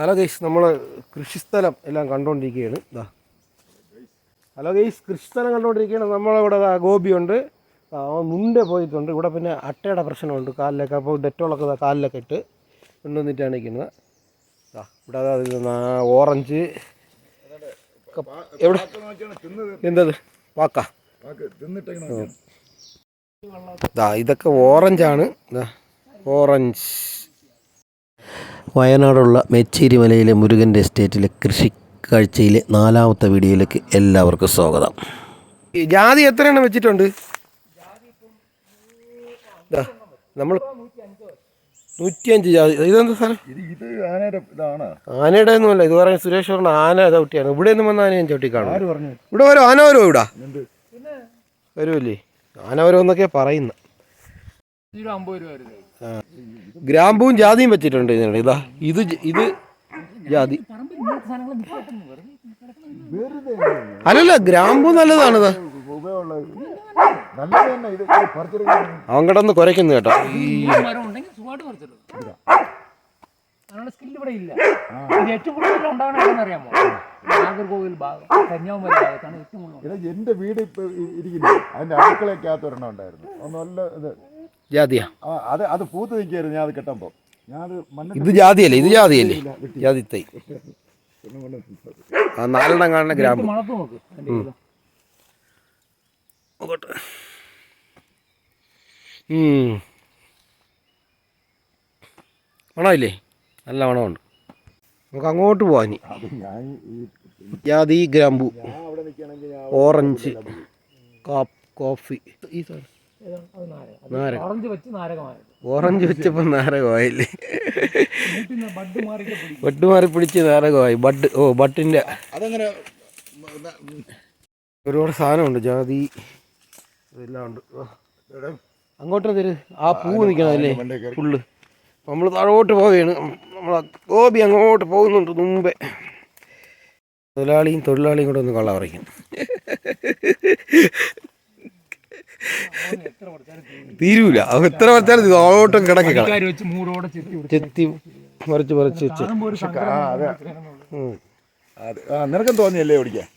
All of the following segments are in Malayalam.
ഹലോ ഗൈസ് നമ്മൾ കൃഷിസ്ഥലം എല്ലാം കണ്ടുകൊണ്ടിരിക്കുകയാണ് ഇതാ ഹലോ ഗൈസ് കൃഷിസ്ഥലം കണ്ടുകൊണ്ടിരിക്കുകയാണ് നമ്മളിവിടെ ഗോപിയുണ്ട്. മുണ്ടേ പോയിട്ടുണ്ട്. ഇവിടെ പിന്നെ അട്ടയുടെ പ്രശ്നമുണ്ട്. കാലിലൊക്കെ അപ്പോൾ ഡെറ്റോളൊക്കെ കാലിലൊക്കെ ഇട്ട് കൊണ്ടുവന്നിട്ടാണ് നിൽക്കുന്നത്. ഇതാ ഇവിടെ അതാ ഓറഞ്ച്. എവിടെ? എന്തത്? പാക്ക. ഇതാ ഇതൊക്കെ ഓറഞ്ചാണ്. ഇതാ ഓറഞ്ച്. വയനാടുള്ള മെച്ചേരി മലയിലെ മുരുകന്റെ എസ്റ്റേറ്റിലെ കൃഷി കാഴ്ചയിലെ നാലാമത്തെ വീഡിയോയിലേക്ക് എല്ലാവർക്കും സ്വാഗതം. ജാതി എത്ര എണ്ണം വെച്ചിട്ടുണ്ട് നമ്മൾ നൂറ്റിയഞ്ച് ജാതി. ഇതെന്താ സാറേ? ഇത് ഇത് ആനയുടെ ഇതാണ്. ആനയുടെ ഒന്നുമല്ല ഇത് പറയുന്നത് സുരേഷ് പറഞ്ഞ ആന ചവിട്ടിയാണ്. ഇവിടെ നിന്ന് വന്ന ആനയും ചവിട്ടി കാണും. ആര് പറഞ്ഞു? ഇവിടെ വരും ആന വരും ഇവിടെ. വരുമല്ലേ? ആന വരുമെന്നൊക്കെ പറയുന്നു ഗ്രാമ്പൂവും ജാതിയും വെച്ചിട്ടുണ്ട് ഇതിനിടെ. ഇതാ ഇത് ഇത് ജാതി. അല്ലല്ല ഗ്രാമ്പൂ നല്ലതാണ് ഇതാ. അവൻ കിടന്ന് കുരയ്ക്കുന്നു കേട്ടോ എന്റെ വീട് ഇപ്പൊ ഇരിക്കുന്നു. അതിന്റെ അടുക്കളയ്ക്കകത്ത് ഒരെണ്ണം ഉണ്ടായിരുന്നു. നല്ല ഇത്. ജാതിയാ. അത് അത് പൂത്ത് നിൽക്കായിരുന്നു ഞാൻ അത് കെട്ടുമ്പോ. ഞാൻ അത് മണ്ണിൽ ഇത് ജാതിയല്ലേ ഇത് ജാതിയല്ലേ? ജാതി തൈ ആ നാലെണ്ണം കാണുന്ന ഗ്രാമ്പു മണത്ത് നോക്ക് ഉം. മണമില്ലേ? നല്ല മണമുണ്ട്. നമുക്ക് അങ്ങോട്ട് പോവാനി ഇനി. ജാതി ഗ്രാമ്പു ഓറഞ്ച് കാപ്പ് കോഫി. ഈ സാധനം. ഓറഞ്ച് വെച്ചപ്പോൾ നാരകമായില്ലേ? ബഡ് മാറി പിടിച്ച്. നാരകമായി. ബഡ് ഓ ബട്ടിന്റെ അതങ്ങനെ ഒരുപാട് സാധനമുണ്ട് ജാതി ഇതെല്ലാം ഉണ്ട്. അങ്ങോട്ട് തരു. ആ പൂ നിൽക്കണതല്ലേ അല്ലേ? ഫുള്ള്. നമ്മൾ താഴോട്ട് പോവുകയാണ്. നമ്മൾ ഗോപി അങ്ങോട്ട് പോകുന്നുണ്ട് മുമ്പേ. മുതലാളിയും തൊഴിലാളിയും കൂടെ ഒന്ന് കള്ള തീരും. തീരൂല. അവ എത്ര പറിച്ചാലും ഓട്ടം കിടക്കി ചെത്തി മറിച്ച് മറിച്ച് വെച്ച്. അത്. നിനക്കും തോന്നിയല്ലേ ഓടിക്കാൻ?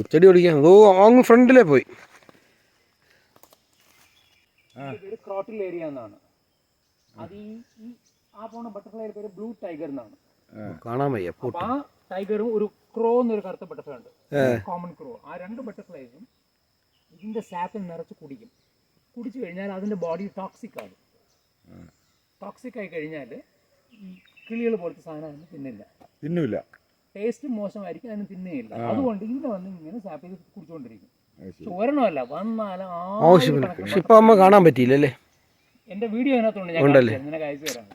ഉച്ചടി ഓടിക്കാൻ. ഓ അങ്ങ് ഫ്രണ്ടിലേ പോയി. ഇത് ക്രോട്ടിൽ ഏരിയ എന്നാണ്. അത് ഈ ഈ ആ പോണ ബട്ടർഫ്ലൈയുടെ പേര് ബ്ലൂ ടൈഗർ എന്നാണ്. കാണാൻ വയ്യ. ആ ടൈഗറും ഒരു ക്രോ എന്നൊരു കറുത്ത ബട്ടർഫ്ലൈ ഉണ്ട്. Common crow. ആ രണ്ട് ബട്ടർഫ്ലൈസും ഇതിന്റെ സാപ്പിൽ നിറച്ച് കുടിക്കും. കുടിച്ചു കഴിഞ്ഞാൽ അതിന്റെ ബോഡി ടോക്സിക് ആണ് ടോക്സിക് ആയി കഴിഞ്ഞാൽ ഈ കിളികൾ പോലത്തെ സാധനം അതിന് തിന്നില്ല. തിന്നില്ല ടേസ്റ്റ് മോശമായിരിക്കും അതിന് തിന്നുകയില്ല അതുകൊണ്ട് ഇതിനെ വന്ന് ഇങ്ങനെ സാപ്പ് ചെയ്ത് കുടിച്ചുകൊണ്ടിരിക്കും ചോരണമല്ല വന്നാലും പക്ഷെ ഒരെണ്ണമല്ല വന്നാൽ ആവശ്യമില്ല. പക്ഷെ ഇപ്പം അമ്മ കാണാൻ പറ്റിയില്ലല്ലേ എന്റെ വീഡിയോ അതിനകത്തുണ്ട് ഞാൻ. അയച്ചു തരാം.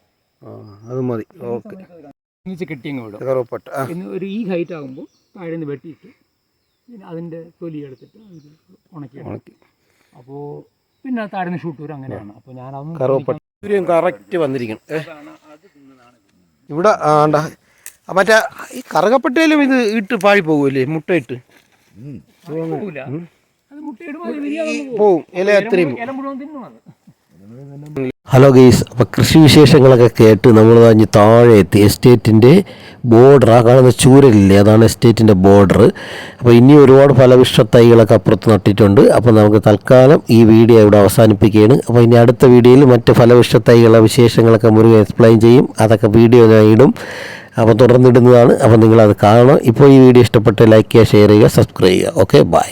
ആ അത് മതി. ഓക്കെ. കെട്ടിയങ്ങ് വിടും. ഒരു ഈ ഹൈറ്റ് ആകുമ്പോൾ താഴെ നിന്ന് വെട്ടിയിട്ട് അതിന്റെ തൊലി എടുത്തിട്ട് ഉണക്കി ഉണക്കി. അപ്പോൾ പിന്നെ താഴ്ന്ന് ഷൂട്ടൂർ അങ്ങനെയാണ്. അപ്പോൾ ഞാൻ അതൊന്നും കറുവപ്പട്ട കറക്റ്റ് വന്നിരിക്കണം. ഇവിടെ ആണ്ട മറ്റേ ഈ കറുകപ്പട്ടയിലും ഇത് ഇട്ട് പാഴി പോകുമല്ലേ മുട്ടയിട്ട് പോവും. ഇല അത്രയും ഹലോ ഗെയ്സ് അപ്പോൾ കൃഷി വിശേഷങ്ങളൊക്കെ കേട്ട് നമ്മൾ കഴിഞ്ഞ് താഴെ എത്തി. എസ്റ്റേറ്റിന്റെ ബോർഡർ ആ കാണുന്ന ചൂരലില്ലേ? അതാണ് എസ്റ്റേറ്റിന്റെ ബോർഡർ. അപ്പോൾ ഇനി ഒരുപാട് ഫലവിഷ്ട തൈകളൊക്കെ അപ്പുറത്ത് നട്ടിട്ടുണ്ട്. അപ്പോൾ നമുക്ക് തൽക്കാലം ഈ വീഡിയോ ഇവിടെ അവസാനിപ്പിക്കുകയാണ്. അപ്പോൾ ഇനി അടുത്ത വീഡിയോയിൽ മറ്റ് ഫലവിഷ്ട തൈകളെ വിശേഷങ്ങളൊക്കെ മുരുകൻ എക്സ്പ്ലെയിൻ ചെയ്യും. അതൊക്കെ വീഡിയോ ഞാൻ ഇടും. അപ്പോൾ തുടർന്നിടുന്നതാണ് അപ്പോൾ നിങ്ങളത് കാണണം. ഇപ്പോൾ ഈ വീഡിയോ ഇഷ്ടപ്പെട്ട് ലൈക്ക് ചെയ്യുക ഷെയർ ചെയ്യുക സബ്സ്ക്രൈബ് ചെയ്യുക. Okay bye